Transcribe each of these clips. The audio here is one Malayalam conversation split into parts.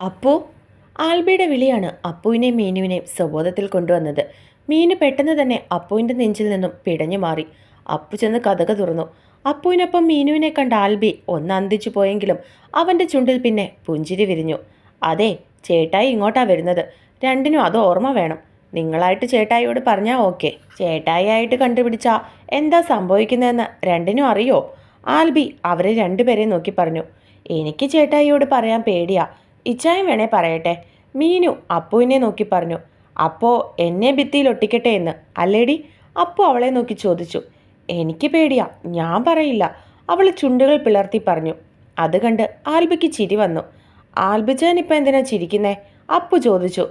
അപ്പു? ആൽബിയുടെ വിളിയാണ് അപ്പുവിനെയും മീനുവിനെ സ്വബോധത്തിൽ കൊണ്ടുവന്നത്. മീനു പെട്ടെന്ന് തന്നെ അപ്പുവിന്റെ നെഞ്ചിൽ നിന്നും പിടഞ്ഞു മാറി. അപ്പു ചെന്ന് കഥക തുറന്നു. അപ്പുവിനൊപ്പം മീനുവിനെ കണ്ട ആൽബി ഒന്ന് അന്തിച്ചു പോയെങ്കിലും അവന്റെ ചുണ്ടിൽ പിന്നെ പുഞ്ചിരി വിരിഞ്ഞു. അതെ ചേട്ടായി ഇങ്ങോട്ടാ വരുന്നത്. രണ്ടിനും അത് ഓർമ്മ വേണം. നിങ്ങളായിട്ട് ചേട്ടായിയോട് പറഞ്ഞാൽ ഓക്കെ. ചേട്ടായി ആയിട്ട് കണ്ടുപിടിച്ചാ എന്താ സംഭവിക്കുന്നതെന്ന് രണ്ടിനും അറിയോ? ആൽബി അവരെ രണ്ടുപേരെ നോക്കി പറഞ്ഞു. എനിക്ക് ചേട്ടായിയോട് പറയാൻ പേടിയാ. ഇച്ചായം വേണേ പറയട്ടെ. മീനു അപ്പുവിനെ നോക്കി പറഞ്ഞു. അപ്പോ എന്നെ ഭിത്തിയിൽ ഒട്ടിക്കട്ടെ എന്ന്. അല്ലേടി? അപ്പു അവളെ നോക്കി ചോദിച്ചു. എനിക്ക് പേടിയാ ഞാൻ പറയില്ല. അവൾ ചുണ്ടുകൾ പിളർത്തി പറഞ്ഞു. അത് കണ്ട് ആൽബിക്ക് ചിരി വന്നു. ആൽബിജാൻ ഇപ്പം എന്തിനാ ചിരിക്കുന്നേ? അപ്പു ചോദിച്ചു.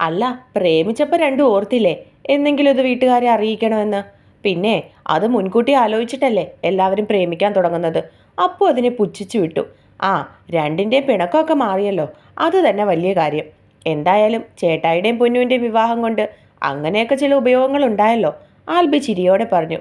അല്ല പ്രേമിച്ചപ്പോൾ രണ്ടും ഓർത്തില്ലേ? എന്നെങ്കിലും ഇത് വീട്ടുകാരെ അറിയിക്കണമെന്ന്. പിന്നെ അത് മുൻകൂട്ടി ആലോചിച്ചിട്ടല്ലേ എല്ലാവരും പ്രേമിക്കാൻ തുടങ്ങുന്നത്. അപ്പു അതിനെ പുച്ഛിച്ചു വിട്ടു. ആ രണ്ടിന്റെയും പിണക്കമൊക്കെ മാറിയല്ലോ. അത് തന്നെ വലിയ കാര്യം. എന്തായാലും ചേട്ടായിയുടെയും പൊന്നുവിന്റെയും വിവാഹം കൊണ്ട് അങ്ങനെയൊക്കെ ചില ഉപയോഗങ്ങൾ ഉണ്ടായല്ലോ. ആൽബി ചിരിയോടെ പറഞ്ഞു.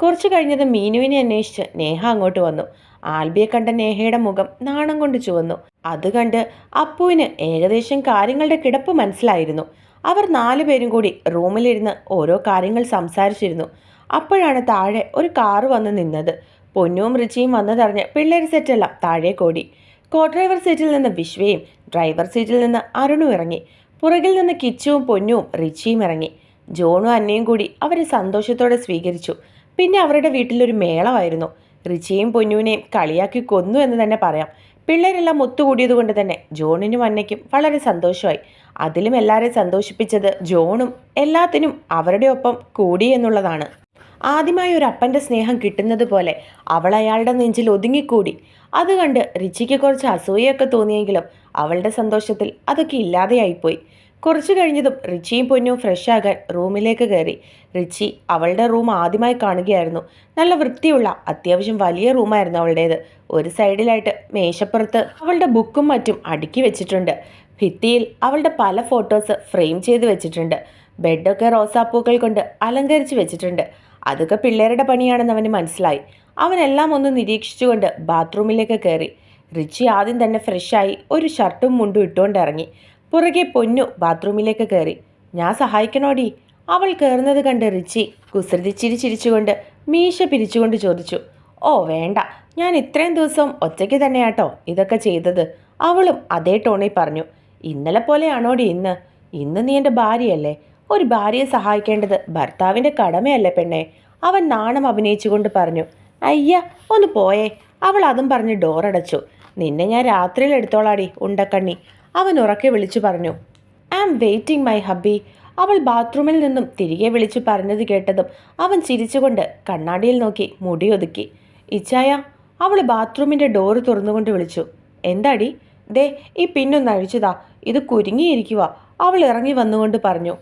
കുറച്ച് കഴിഞ്ഞത് മീനുവിനെ അന്വേഷിച്ച് നേഹ അങ്ങോട്ട് വന്നു. ആൽബിയെ കണ്ട നേഹയുടെ മുഖം നാണം കൊണ്ട് ചുവന്നു. അത് കണ്ട് അപ്പുവിന് ഏകദേശം കാര്യങ്ങളുടെ കിടപ്പ് മനസ്സിലായിരുന്നു. അവർ നാലുപേരും കൂടി റൂമിലിരുന്ന് ഓരോ കാര്യങ്ങൾ സംസാരിച്ചിരുന്നു. അപ്പോഴാണ് താഴെ ഒരു കാറ് വന്ന് നിന്നത്. പൊന്നുവും റിച്ചിയും വന്നതറിഞ്ഞ് പിള്ളേർ സെറ്റെല്ലാം താഴെ കോടി. കോ ഡ്രൈവർ സീറ്റിൽ നിന്ന് വിശ്വയും ഡ്രൈവർ സീറ്റിൽ നിന്ന് അരുണും ഇറങ്ങി. പുറകിൽ നിന്ന് കിച്ചുവും പൊന്നുവും റിച്ചിയും ഇറങ്ങി. ജോണും അന്നയും കൂടി അവരെ സന്തോഷത്തോടെ സ്വീകരിച്ചു. പിന്നെ അവരുടെ വീട്ടിലൊരു മേളമായിരുന്നു. റിച്ചിയും പൊന്നുവിനെയും കളിയാക്കി കൊന്നു എന്ന് തന്നെ പറയാം. പിള്ളേരെല്ലാം ഒത്തുകൂടിയത് കൊണ്ട് തന്നെ ജോണിനും അന്നയ്ക്കും വളരെ സന്തോഷമായി. അതിലും എല്ലാവരെയും സന്തോഷിപ്പിച്ചത് ജോണും എല്ലാത്തിനും അവരുടെ ഒപ്പം കൂടി എന്നുള്ളതാണ്. ആദ്യമായി ഒരു അപ്പന്റെ സ്നേഹം കിട്ടുന്നത് പോലെ അവൾ അയാളുടെ നെഞ്ചിൽ ഒതുങ്ങിക്കൂടി. അത് കണ്ട് റിച്ചിക്ക് കുറച്ച് അസൂയൊക്കെ തോന്നിയെങ്കിലും അവളുടെ സന്തോഷത്തിൽ അതൊക്കെ ഇല്ലാതെയായിപ്പോയി. കുറച്ച് കഴിഞ്ഞതും റിച്ചിയും പൊന്നും ഫ്രഷ് റൂമിലേക്ക് കയറി. റിച്ചി അവളുടെ റൂം ആദ്യമായി കാണുകയായിരുന്നു. നല്ല വൃത്തിയുള്ള അത്യാവശ്യം വലിയ റൂമായിരുന്നു അവളുടേത്. ഒരു സൈഡിലായിട്ട് മേശപ്പുറത്ത് അവളുടെ ബുക്കും മറ്റും അടുക്കി വെച്ചിട്ടുണ്ട്. ഭിത്തിയിൽ അവളുടെ പല ഫോട്ടോസ് ഫ്രെയിം ചെയ്ത് വെച്ചിട്ടുണ്ട്. ബെഡൊക്കെ റോസാപ്പൂക്കൾ കൊണ്ട് അലങ്കരിച്ച് വെച്ചിട്ടുണ്ട്. അതൊക്കെ പിള്ളേരുടെ പണിയാണെന്ന് അവന് മനസ്സിലായി. അവനെല്ലാം ഒന്ന് നിരീക്ഷിച്ചുകൊണ്ട് ബാത്റൂമിലേക്ക് കയറി. റിച്ചി ആദ്യം തന്നെ ഫ്രഷായി ഒരു ഷർട്ടും മുണ്ടും ഇട്ടുകൊണ്ട് ഇറങ്ങി. പുറകെ പൊന്നു ബാത്റൂമിലേക്ക് കയറി. ഞാൻ സഹായിക്കണോടി? അവൾ കയറുന്നത് കണ്ട് റിച്ചി കുസൃതി ചിരി ചിരിച്ചുകൊണ്ട് മീശ പിരിച്ചുകൊണ്ട് ചോദിച്ചു. ഓ വേണ്ട. ഞാൻ ഇത്രയും ദിവസം ഒറ്റയ്ക്ക് തന്നെയാട്ടോ ഇതൊക്കെ ചെയ്തത്. അവളും അതേ ടോണിൽ പറഞ്ഞു. ഇന്നലെ പോലെയാണോടി ഇന്ന്? ഇന്ന് നീ എന്റെ ഭാര്യയല്ലേ. ഒരു ഭാര്യയെ സഹായിക്കേണ്ടത് ഭർത്താവിന്റെ കടമയല്ലേ പെണ്ണെ. അവൻ നാണം അഭിനയിച്ചുകൊണ്ട് പറഞ്ഞു അയ്യ ഒന്ന് പോയേ. അവൾ അതും പറഞ്ഞ് ഡോറടച്ചു. നിന്നെ ഞാൻ രാത്രിയിൽ എടുത്തോളാടി ഉണ്ടക്കണ്ണി. അവൻ ഉറക്കെ വിളിച്ചു പറഞ്ഞു I am waiting my hubby. അവൾ ബാത്റൂമിൽ നിന്നും തിരികെ വിളിച്ചു പറഞ്ഞത് കേട്ടതും അവൻ ചിരിച്ചുകൊണ്ട് കണ്ണാടിയിൽ നോക്കി മുടിയൊതുക്കി ഇച്ചായ അവൾ ബാത്റൂമിന്റെ ഡോറ് തുറന്നുകൊണ്ട് വിളിച്ചു എന്താടി? ദേ ഈ പിന്നൊന്ന് അഴിച്ചതാ ഇത് കുരുങ്ങിയിരിക്കുക അവൾ ഇറങ്ങി വന്നുകൊണ്ട് പറഞ്ഞു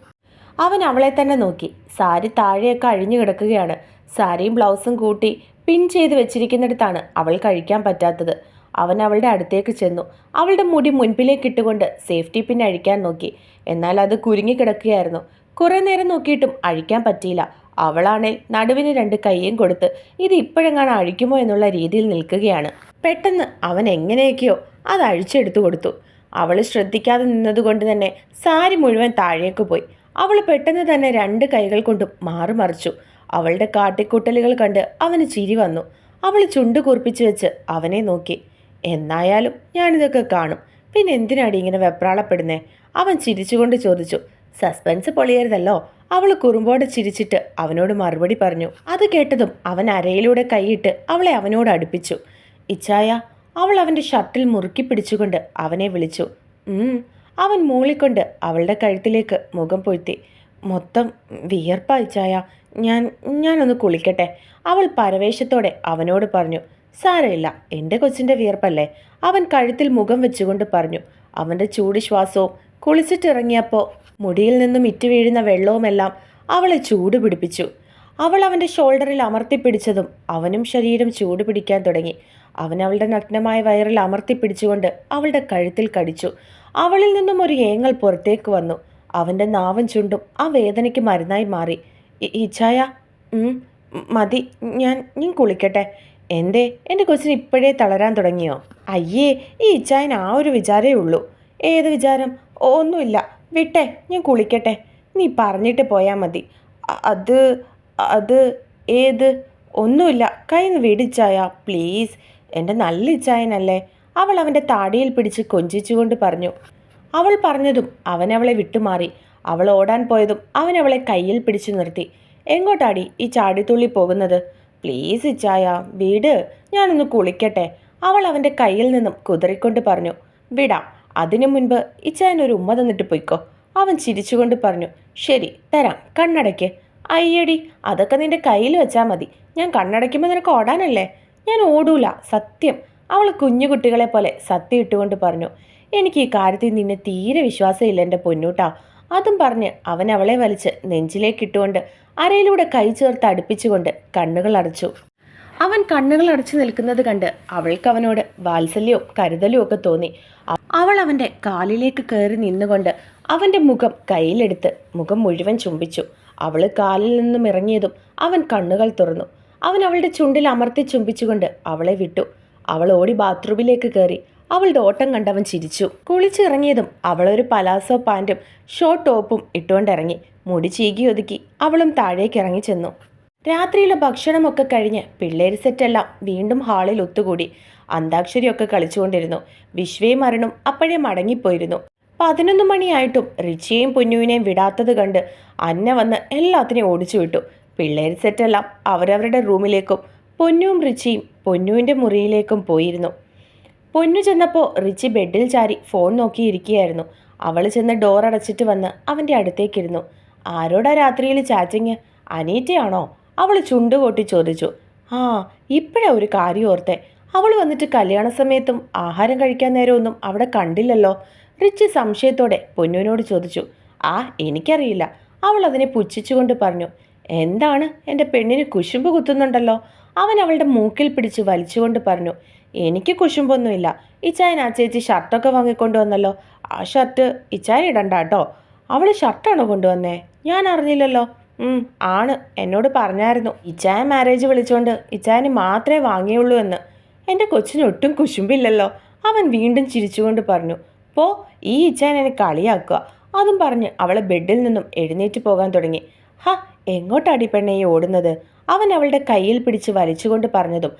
അവൻ അവളെ തന്നെ നോക്കി. സാരി താഴെയൊക്കെ അഴിഞ്ഞു കിടക്കുകയാണ്. സാരിയും ബ്ലൗസും കൂട്ടി പിൻ ചെയ്ത് വെച്ചിരിക്കുന്നിടത്താണ് അവൾ കഴിക്കാൻ പറ്റാത്തത്. അവൻ അവളുടെ അടുത്തേക്ക് ചെന്നു. അവളുടെ മുടി മുൻപിലേക്ക് ഇട്ടുകൊണ്ട് സേഫ്റ്റി പിൻ അഴിക്കാൻ നോക്കി. എന്നാൽ അത് കുരുങ്ങി കിടക്കുകയായിരുന്നു. കുറേ നേരം നോക്കിയിട്ടും അഴിക്കാൻ പറ്റിയില്ല. അവളാണേൽ നടുവിന് രണ്ട് കൈയും കൊടുത്ത് ഇത് ഇപ്പോഴെങ്ങാണ് അഴിക്കുമോ എന്നുള്ള രീതിയിൽ നിൽക്കുകയാണ്. പെട്ടെന്ന് അവൻ എങ്ങനെയൊക്കെയോ അത് അഴിച്ചെടുത്തു കൊടുത്തു. അവൾ ശ്രദ്ധിക്കാതെ നിന്നതുകൊണ്ട് തന്നെ സാരി മുഴുവൻ താഴേക്ക് പോയി. അവൾ പെട്ടെന്ന് തന്നെ രണ്ട് കൈകൾ കൊണ്ടും മാറുമറിച്ചു അവളുടെ കാട്ടിക്കൂട്ടലുകൾ കണ്ട് അവന് ചിരി വന്നു. അവൾ ചുണ്ട് കുറിപ്പിച്ചു വെച്ച് അവനെ നോക്കി. എന്നായാലും ഞാനിതൊക്കെ കാണും. പിന്നെ എന്തിനാടി ഇങ്ങനെ വെപ്രാളപ്പെടുന്നേ? അവൻ ചിരിച്ചുകൊണ്ട് ചോദിച്ചു. സസ്പെൻസ് പൊളിയരുതല്ലോ. അവൾ കുറുമ്പോടെ ചിരിച്ചിട്ട് അവനോട് മറുപടി പറഞ്ഞു. അത് കേട്ടതും അവൻ അരയിലൂടെ കൈയിട്ട് അവളെ അവനോട് അടുപ്പിച്ചു. ഇച്ചായ അവൾ അവന്റെ ഷർട്ടിൽ മുറുക്കി പിടിച്ചുകൊണ്ട് അവനെ വിളിച്ചു. അവൻ മൂളിക്കൊണ്ട് അവളുടെ കഴുത്തിലേക്ക് മുഖം പൊഴുത്തി മൊത്തം വിയർപ്പായിച്ചായ ഞാൻ ഞാനൊന്ന് കുളിക്കട്ടെ. അവൾ പരവേശത്തോടെ അവനോട് പറഞ്ഞു സാരമില്ല എന്റെ കൊച്ചിന്റെ വിയർപ്പല്ലേ. അവൻ കഴുത്തിൽ മുഖം വെച്ചുകൊണ്ട് പറഞ്ഞു അവന്റെ ചൂട് ശ്വാസവും കുളിച്ചിട്ടിറങ്ങിയപ്പോൾ മുടിയിൽ നിന്നും ഇറ്റു വീഴുന്ന വെള്ളവുമെല്ലാം അവളെ ചൂട് പിടിപ്പിച്ചു. അവൾ അവന്റെ ഷോൾഡറിൽ അമർത്തിപ്പിടിച്ചതും അവനും ശരീരം ചൂട് പിടിക്കാൻ തുടങ്ങി. അവൻ അവളുടെ നഗ്നമായ വയറിൽ അമർത്തിപ്പിടിച്ചുകൊണ്ട് അവളുടെ കഴുത്തിൽ കടിച്ചു. അവളിൽ നിന്നും ഒരു ഏങ്ങൽ പുറത്തേക്ക് വന്നു. അവന്റെ നാവൻ ചുണ്ടും ആ വേദനയ്ക്ക് മരുന്നായി മാറി. "ഇ- ഇച്ചായ മതി ഞാൻ ഞാൻ കുളിക്കട്ടെ. എന്തേ എന്റെ കൊച്ചിന് ഇപ്പോഴേ തളരാൻ തുടങ്ങിയോ? അയ്യേ ഈ ഇച്ചായൻ ആ ഒരു വിചാരേ ഉള്ളൂ. ഏത് വിചാരം? ഒന്നുമില്ല. വിട്ടെ ഞാൻ കുളിക്കട്ടെ. നീ പറഞ്ഞിട്ട് പോയാൽ മതി. അത് അത് ഏത്? ഒന്നുമില്ല. കൈ വിടിച്ചായ പ്ലീസ്. എന്റെ നല്ല ഇച്ചായനല്ലേ. അവൾ അവന്റെ താടിയിൽ പിടിച്ച് കൊഞ്ചിച്ചുകൊണ്ട് പറഞ്ഞു അവൾ പറഞ്ഞതും അവൻ അവളെ വിട്ടുമാറി. അവൾ ഓടാൻ പോയതും അവൻ അവളെ കയ്യിൽ പിടിച്ചു നിർത്തി. എങ്ങോട്ടാടി ഈ ചാടിത്തുള്ളി പോകുന്നത്? പ്ലീസ് ഇച്ചായ വീട്. ഞാനൊന്ന് കുളിക്കട്ടെ. അവൾ അവന്റെ കയ്യിൽ നിന്നും കുതറിക്കൊണ്ട് പറഞ്ഞു വിടാം. അതിനു മുൻപ് ഇച്ചായൻ ഒരു ഉമ്മ തന്നിട്ട് പോയിക്കോ. അവൻ ചിരിച്ചുകൊണ്ട് പറഞ്ഞു ശരി തരാം. കണ്ണടയ്ക്ക്. അയ്യടി അതൊക്കെ നിന്റെ കയ്യിൽ വെച്ചാൽ മതി. ഞാൻ കണ്ണടയ്ക്കുമ്പോൾ നിനക്ക് ഓടാനല്ലേ? ഞാൻ ഓടൂല. സത്യം. അവൾ കുഞ്ഞു കുട്ടികളെ പോലെ സത്യം ഇട്ടുകൊണ്ട് പറഞ്ഞു എനിക്ക് ഈ കാര്യത്തിൽ നിന്നെ തീരെ വിശ്വാസമില്ല എന്റെ പൊന്നൂട്ടാ. അതും പറഞ്ഞ് അവൻ അവളെ വലിച്ച് നെഞ്ചിലേക്ക് ഇട്ടുകൊണ്ട് അരയിലൂടെ കൈ ചേർത്ത് അടുപ്പിച്ചുകൊണ്ട് കണ്ണുകൾ അടച്ചു. അവൻ കണ്ണുകൾ അടച്ചു നിൽക്കുന്നത് കണ്ട് അവൾക്ക് അവനോട് വാത്സല്യവും കരുതലും ഒക്കെ തോന്നി. അവൾ അവന്റെ കാലിലേക്ക് കയറി നിന്നുകൊണ്ട് അവന്റെ മുഖം കയ്യിലെടുത്ത് മുഖം മുഴുവൻ ചുംബിച്ചു. അവൾ കാലിൽ നിന്നും ഇറങ്ങിയതും അവൻ കണ്ണുകൾ തുറന്നു. അവൻ അവളുടെ ചുണ്ടിൽ അമർത്തി ചുംബിച്ചുകൊണ്ട് അവളെ വിട്ടു. അവൾ ഓടി ബാത്റൂമിലേക്ക് കയറി അവളുടെ ഓട്ടം കണ്ടവൻ ചിരിച്ചു. കുളിച്ചിറങ്ങിയതും അവളൊരു പലാസോ പാന്റും ഷോർട്ട് ടോപ്പും ഇട്ടുകൊണ്ടിറങ്ങി. മുടി ചീകി ഒതുക്കി അവളും താഴേക്ക് ഇറങ്ങി ചെന്നു. രാത്രിയിലെ ഭക്ഷണമൊക്കെ കഴിഞ്ഞ് പിള്ളേർ സെറ്റെല്ലാം വീണ്ടും ഹാളിൽ ഒത്തുകൂടി. അന്താക്ഷരിയൊക്കെ കളിച്ചുകൊണ്ടിരുന്നു. വിശ്വയും അരുണും അപ്പോഴേ മടങ്ങിപ്പോയിരുന്നു. പതിനൊന്ന് മണിയായിട്ടും റിച്ചിയെയും പൊന്നുവിനെയും വിടാത്തത് കണ്ട് അന്ന വന്ന് എല്ലാത്തിനെയും ഓടിച്ചു വിട്ടു പിള്ളേർ സെറ്റെല്ലാം അവരവരുടെ റൂമിലേക്കും പൊന്നുവും റിച്ചിയും പൊന്നുവിന്റെ മുറിയിലേക്കും പോയിരുന്നു. പൊന്നു ചെന്നപ്പോൾ റിച്ചി ബെഡിൽ ചാരി ഫോൺ നോക്കിയിരിക്കുകയായിരുന്നു. അവൾ ചെന്ന് ഡോർ അടച്ചിട്ട് വന്ന് അവന്റെ അടുത്തേക്കിരുന്നു. ആരോടാ രാത്രിയിൽ ചാറ്റിങ്? അനീറ്റയാണോ? അവൾ ചുണ്ടുകൊട്ടി ചോദിച്ചു. ആ ഇപ്പോഴാ ഒരു കാര്യം ഓർത്തെ. അവൾ വന്നിട്ട് കല്യാണ സമയത്തും ആഹാരം കഴിക്കാൻ നേരമൊന്നും അവിടെ കണ്ടില്ലല്ലോ. റിച്ചി സംശയത്തോടെ പൊന്നുവിനോട് ചോദിച്ചു. ആ എനിക്കറിയില്ല. അവൾ അതിനെ പുച്ഛിച്ചുകൊണ്ട് പറഞ്ഞു. എന്താണ്? എന്റെ പെണ്ണിന് കുശുമ്പ് കുത്തുന്നുണ്ടല്ലോ. അവൻ അവളുടെ മൂക്കിൽ പിടിച്ച് വലിച്ചുകൊണ്ട് പറഞ്ഞു എനിക്ക് കുശുമ്പൊന്നുമില്ല. ഇച്ചായൻ ആ ചേച്ചി ഷർട്ടൊക്കെ വാങ്ങിക്കൊണ്ട് വന്നല്ലോ. ആ ഷർട്ട് ഇച്ചായൻ ഇടണ്ട കേട്ടോ. അവൾ ഷർട്ടാണോ കൊണ്ടുവന്നേ ഞാൻ അറിഞ്ഞില്ലല്ലോ. ആണ്. എന്നോട് പറഞ്ഞായിരുന്നു. ഇച്ചായൻ മാരേജ് വിളിച്ചുകൊണ്ട് ഇച്ചായന് മാത്രമേ വാങ്ങിയുള്ളൂ എന്ന്. എന്റെ കൊച്ചിന് ഒട്ടും കുശുമ്പില്ലല്ലോ. അവൻ വീണ്ടും ചിരിച്ചുകൊണ്ട് പറഞ്ഞു പോ ഈ ഇച്ചായൻ എന്നെ കളിയാക്കുക. അതും പറഞ്ഞ് അവളെ ബെഡിൽ നിന്നും എഴുന്നേറ്റ് പോകാൻ തുടങ്ങി. ഹ എങ്ങോട്ടാടി പെണ്ണെ ഓടുന്നത്? അവൻ അവളുടെ കയ്യിൽ പിടിച്ച് വലിച്ചുകൊണ്ട് പറഞ്ഞതും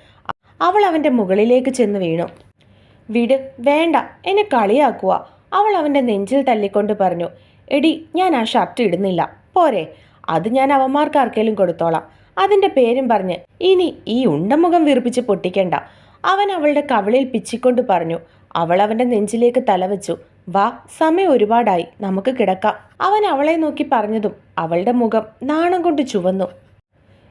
അവൾ അവന്റെ മുകളിലേക്ക് ചെന്ന് വീണു. വിട് വേണ്ട എന്നെ കളിയാക്കുക. അവൾ അവന്റെ നെഞ്ചിൽ തല്ലിക്കൊണ്ട് പറഞ്ഞു എടി ഞാൻ ആ ഷർട്ട് ഇടുന്നില്ല. പോരെ അത് ഞാൻ അവന്മാർക്ക് ആർക്കേലും കൊടുത്തോളാം. അതിന്റെ പേരും പറഞ്ഞ് ഇനി ഈ ഉണ്ടമുഖം വീർപ്പിച്ച് പൊട്ടിക്കണ്ട. അവൻ അവളുടെ കവിളിൽ പിച്ചിക്കൊണ്ട് പറഞ്ഞു അവൾ അവന്റെ നെഞ്ചിലേക്ക് തലവെച്ചു. വാ സമയം ഒരുപാടായി നമുക്ക് കിടക്കാം. അവൻ അവളെ നോക്കി പറഞ്ഞതും അവളുടെ മുഖം നാണം കൊണ്ട് ചുവന്നു.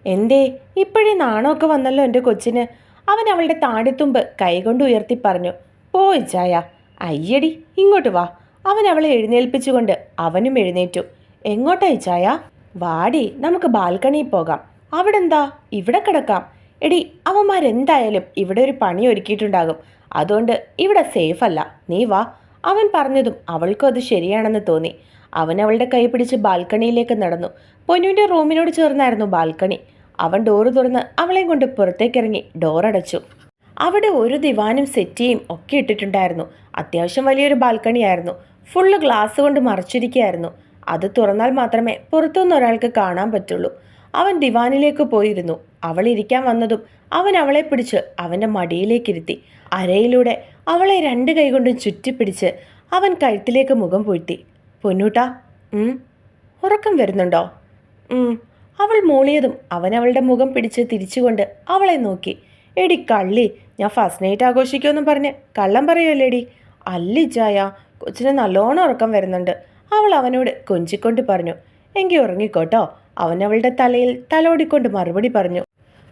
എന്തേ ഇപ്പോഴേ നാണമൊക്കെ വന്നല്ലോ എന്റെ കൊച്ചിന്. അവൻ അവളുടെ താടിത്തുമ്പ് കൈകൊണ്ട് ഉയർത്തി പറഞ്ഞു പോയി ചായ. അയ്യടി ഇങ്ങോട്ട് വാ. അവൻ അവളെ എഴുന്നേൽപ്പിച്ചുകൊണ്ട് അവനും എഴുന്നേറ്റു. എങ്ങോട്ടായി ചായ? വാടി നമുക്ക് ബാൽക്കണിയിൽ പോകാം. അവിടെ എന്താ ഇവിടെ കിടക്കാം. എടി അവന്മാരെന്തായാലും ഇവിടെ ഒരു പണി ഒരുക്കിയിട്ടുണ്ടാകും. അതുകൊണ്ട് ഇവിടെ സേഫ് അല്ല നീ വാ. അവൻ പറഞ്ഞതും അവൾക്കും അത് ശരിയാണെന്ന് തോന്നി. അവൻ അവളുടെ കൈ പിടിച്ച് ബാൽക്കണിയിലേക്ക് നടന്നു. പൊന്നുവിന്റെ റൂമിനോട് ചേർന്നായിരുന്നു ബാൽക്കണി. അവൻ ഡോറ് തുറന്ന് അവളെയും കൊണ്ട് പുറത്തേക്കിറങ്ങി ഡോറടച്ചു അവിടെ ഒരു ദിവാനും സെറ്റിയും ഒക്കെ ഇട്ടിട്ടുണ്ടായിരുന്നു. അത്യാവശ്യം വലിയൊരു ബാൽക്കണിയായിരുന്നു ഫുള്ള് ഗ്ലാസ് കൊണ്ട് മറച്ചിരിക്കുകയായിരുന്നു. അത് തുറന്നാൽ മാത്രമേ പുറത്തുനിന്ന് ഒരാൾക്ക് കാണാൻ പറ്റുള്ളൂ. അവൻ ദിവാനിലേക്ക് പോയിരുന്നു. അവൾ ഇരിക്കാൻ വന്നതും അവൻ അവളെ പിടിച്ച് അവന്റെ മടിയിലേക്കിരുത്തി അരയിലൂടെ അവളെ രണ്ട് കൈകൊണ്ടും ചുറ്റിപ്പിടിച്ച് അവൻ കഴുത്തിലേക്ക് മുഖം പൂഴ്ത്തി. പൊന്നൂട്ടാ ഉറക്കം വരുന്നുണ്ടോ. അവൾ മൂളിയതും അവൻ അവളുടെ മുഖം പിടിച്ച് തിരിച്ചുകൊണ്ട് അവളെ നോക്കി. എടി കള്ളി ഞാൻ ഫസ്റ്റ് നൈറ്റ് ആഘോഷിക്കുമെന്നും പറഞ്ഞ് കള്ളം പറയുമല്ലേടി അല്ലിച്ചായ കൊച്ചിന് നല്ലോണം ഉറക്കം വരുന്നുണ്ട്. അവൾ അവനോട് കൊഞ്ചിക്കൊണ്ട് പറഞ്ഞു എങ്കിൽ ഉറങ്ങിക്കോട്ടോ? അവൻ അവളുടെ തലയിൽ തലോടിക്കൊണ്ട് മറുപടി പറഞ്ഞു.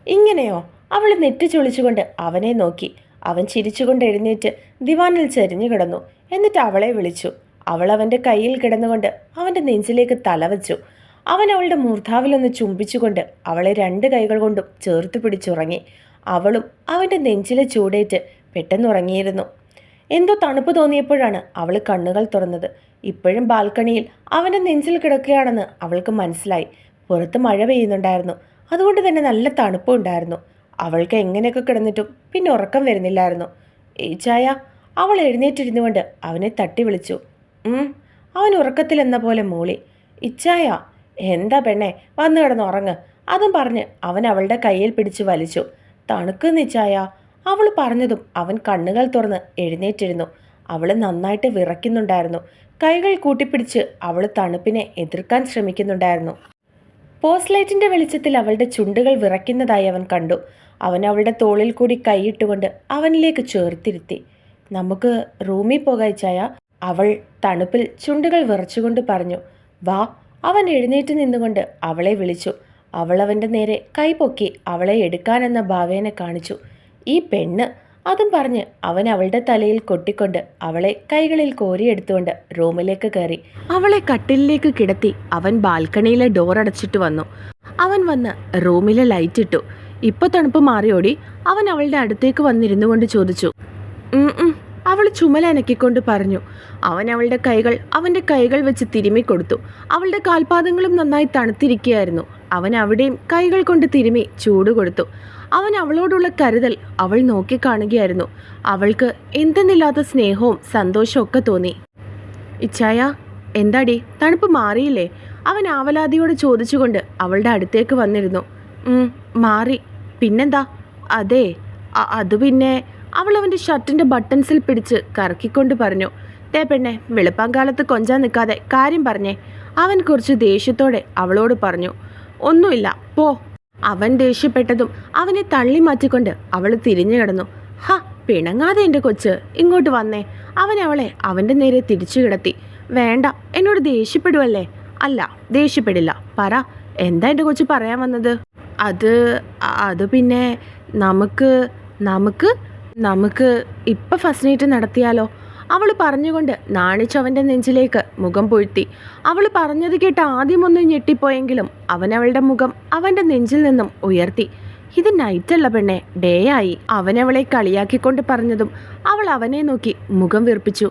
ഇങ്ങനെയോ? അവൾ നെറ്റി ചൊളിച്ചുകൊണ്ട് അവനെ നോക്കി. അവൻ ചിരിച്ചുകൊണ്ട് എഴുന്നേറ്റ് ദിവാനിൽ ചെരിഞ്ഞു കിടന്നു. എന്നിട്ട് അവളെ വിളിച്ചു. അവൾ അവന്റെ കയ്യിൽ കിടന്നുകൊണ്ട് അവന്റെ നെഞ്ചിലേക്ക് തലവച്ചു അവൻ അവളുടെ മൂർധാവിലൊന്ന് ചുംബിച്ചുകൊണ്ട് അവളെ രണ്ട് കൈകൾ കൊണ്ടും ചേർത്ത് പിടിച്ചുറങ്ങി. അവളും അവന്റെ നെഞ്ചിലെ ചൂടേറ്റ് പെട്ടെന്നുറങ്ങിയിരുന്നു എന്തോ തണുപ്പ് തോന്നിയപ്പോഴാണ് അവൾ കണ്ണുകൾ തുറന്നത്. ഇപ്പോഴും ബാൽക്കണിയിൽ അവന്റെ നെഞ്ചിൽ കിടക്കുകയാണെന്ന് അവൾക്ക് മനസ്സിലായി. പുറത്ത് മഴ പെയ്യുന്നുണ്ടായിരുന്നു. അതുകൊണ്ട് തന്നെ നല്ല തണുപ്പും ഉണ്ടായിരുന്നു. അവൾക്ക് എങ്ങനെയൊക്കെ കിടന്നിട്ടും പിന്നെ ഉറക്കം വരുന്നില്ലായിരുന്നു. ഏച്ചായ ചായ അവൾ എഴുന്നേറ്റിരുന്നു കൊണ്ട് അവനെ തട്ടി വിളിച്ചു. അവൻ ഉറക്കത്തിലെന്ന പോലെ മൂളി. ഇച്ചായ എന്താ പെണ്ണെ വന്നു കിടന്ന് ഉറങ്ങ്. അതും പറഞ്ഞ് അവൻ അവളുടെ കയ്യിൽ പിടിച്ച് വലിച്ചു. തണുക്കുന്നിച്ചായ അവൾ പറഞ്ഞതും അവൻ കണ്ണുകൾ തുറന്ന് എഴുന്നേറ്റിരുന്നു. അവൾ നന്നായിട്ട് വിറയ്ക്കുന്നുണ്ടായിരുന്നു. കൈകൾ കൂട്ടിപ്പിടിച്ച് അവൾ തണുപ്പിനെ എതിർക്കാൻ ശ്രമിക്കുന്നുണ്ടായിരുന്നു. പോസ്റ്റ് ലൈറ്റിന്റെ വെളിച്ചത്തിൽ അവളുടെ ചുണ്ടുകൾ വിറയ്ക്കുന്നതായി അവൻ കണ്ടു. അവൻ അവളുടെ തോളിൽ കൂടി കൈയിട്ടുകൊണ്ട് അവനിലേക്ക് ചേർത്തിരുത്തി. നമുക്ക് റൂമിൽ പോകാച്ചായ അവൾ തണുപ്പിൽ ചുണ്ടുകൾ വിറച്ചുകൊണ്ട് പറഞ്ഞു. വാ അവൻ എഴുന്നേറ്റ് നിന്നുകൊണ്ട് അവളെ വിളിച്ചു. അവളവന്റെ നേരെ കൈപൊക്കി അവളെ എടുക്കാനെന്ന ഭാവേനെ കാണിച്ചു. ഈ പെണ്ണ് അതും പറഞ്ഞ് അവൻ അവളുടെ തലയിൽ കൊട്ടിക്കൊണ്ട് അവളെ കൈകളിൽ കോരിയെടുത്തുകൊണ്ട് റൂമിലേക്ക് കയറി. അവളെ കട്ടിലിലേക്ക് കിടത്തി അവൻ ബാൽക്കണിയിലെ ഡോർ അടച്ചിട്ട് വന്നു. അവൻ വന്ന് റൂമിലെ ലൈറ്റ് ഇട്ടു. ഇപ്പൊ തണുപ്പ് മാറിയോടി? അവൻ അവളുടെ അടുത്തേക്ക് വന്നിരുന്നു കൊണ്ട് ചോദിച്ചു. "ഉം ചുമല അവൾ ചുമലനക്കിക്കൊണ്ട് പറഞ്ഞു അവൻ അവളുടെ കൈകൾ അവന്റെ കൈകൾ വെച്ച് തിരുമി കൊടുത്തു. അവളുടെ കാൽപാദങ്ങളും നന്നായി തണുത്തിരിക്കുകയായിരുന്നു. അവൻ അവിടെയും കൈകൾ കൊണ്ട് തിരുമി ചൂട് കൊടുത്തു. അവൻ അവളോടുള്ള കരുതൽ അവൾ നോക്കിക്കാണുകയായിരുന്നു അവൾക്ക് എന്തെന്നില്ലാത്ത സ്നേഹവും സന്തോഷവും ഒക്കെ തോന്നി. ഇച്ഛായ എന്താടി? തണുപ്പ് മാറിയില്ലേ? അവൻ ആവലാതിയോട് ചോദിച്ചുകൊണ്ട് അവളുടെ അടുത്തേക്ക് വന്നിരുന്നു. മാറി. പിന്നെന്താ? അതെ അത് പിന്നെ അവൾ അവന്റെ ഷർട്ടിന്റെ ബട്ടൺസിൽ പിടിച്ച് കറക്കിക്കൊണ്ട് പറഞ്ഞു തേ പെണ്ണെ വെളുപ്പാങ്കാലത്ത് കൊഞ്ചാൻ നിൽക്കാതെ കാര്യം പറഞ്ഞേ. അവൻ കുറച്ച് ദേഷ്യത്തോടെ അവളോട് പറഞ്ഞു ഒന്നുമില്ല പോ. അവൻ ദേഷ്യപ്പെട്ടതും അവനെ തള്ളി മാറ്റിക്കൊണ്ട് അവൾ തിരിഞ്ഞു കിടന്നു. ഹ പിണങ്ങാതെ എന്റെ കൊച്ച് ഇങ്ങോട്ട് വന്നേ. അവൻ അവളെ അവന്റെ നേരെ തിരിച്ചു കിടത്തി വേണ്ട എന്നോട് ദേഷ്യപ്പെടുവല്ലേ? അല്ല ദേഷ്യപ്പെടില്ല പറ എന്താ എന്റെ കൊച്ചു പറയാൻ വന്നത്? അത് അത് പിന്നെ നമുക്ക് നമുക്ക് നമുക്ക് ഇപ്പം ഫസ്റ്റ് നൈറ്റ് നടത്തിയാലോ? അവൾ പറഞ്ഞുകൊണ്ട് നാണിച്ചവന്റെ നെഞ്ചിലേക്ക് മുഖം പൊഴുത്തി. അവൾ പറഞ്ഞത് കേട്ട് ആദ്യമൊന്നും ഞെട്ടിപ്പോയെങ്കിലും അവളുടെ മുഖം അവന്റെ നെഞ്ചിൽ നിന്നും ഉയർത്തി. ഇത് നൈറ്റല്ല പെണ്ണെ. ഡേ ആയി. അവനവളെ കളിയാക്കിക്കൊണ്ട് പറഞ്ഞതും അവൾ അവനെ നോക്കി മുഖം വീർപ്പിച്ചു.